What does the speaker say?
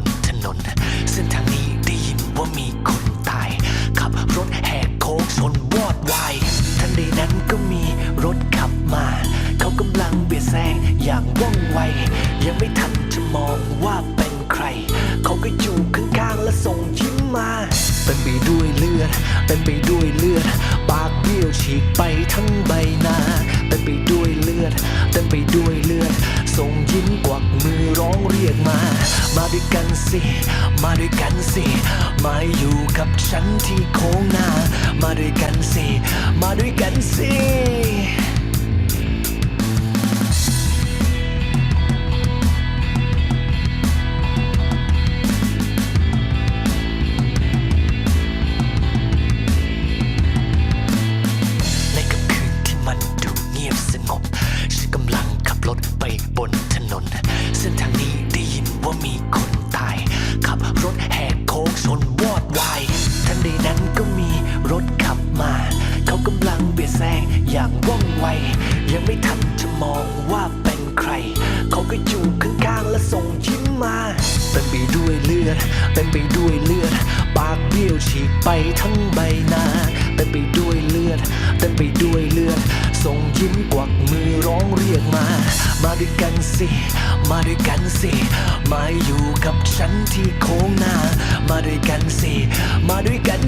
นถนน เส้นทางนี้ได้ยินว่ามีคนตาย ขับรถแหกโค้งชนวอดวายทันใดนั้นก็มีรถขับมา เขากำลังเบียดแซงอย่างว่องไว ยังไม่ทันจะมองว่าเป็นใคร เขาก็อยู่ข้างๆและส่งยิ้มมา เป็นไปด้วยเลือด เป็นไปด้วยเลือด ปากเบี้ยวฉีกไปทั้งใบหน้า สิมาด้วยกันสิมาอยู่กับฉันที่โค้งหน้า มาด้วยกันสิมาด้วยกันสิในค่ำคืนที่มันดูเงียบสงบฉันกำลังขับรถไปบนถน เขากำลังเบียดแซงอย่างว่องไว ยังไม่ทันจะมองว่าเป็นใคร เขาก็อยู่ข้างๆและส่งยิ้มมา เป็นไปด้วยเลือด เป็นไปด้วยเลือด ปากเบี้ยวฉีกไปทั้งใบหน้าเต็มไปด้วยเลือดเต็มไปด้วยเลือด ส่งยิ้มกวักมือร้องเรียกมา มาด้วยกันสิ มาด้วยกันสิ มาอยู่กับฉันที่โค้งหน้า มาด้วยกันสิ มาด้วยกัน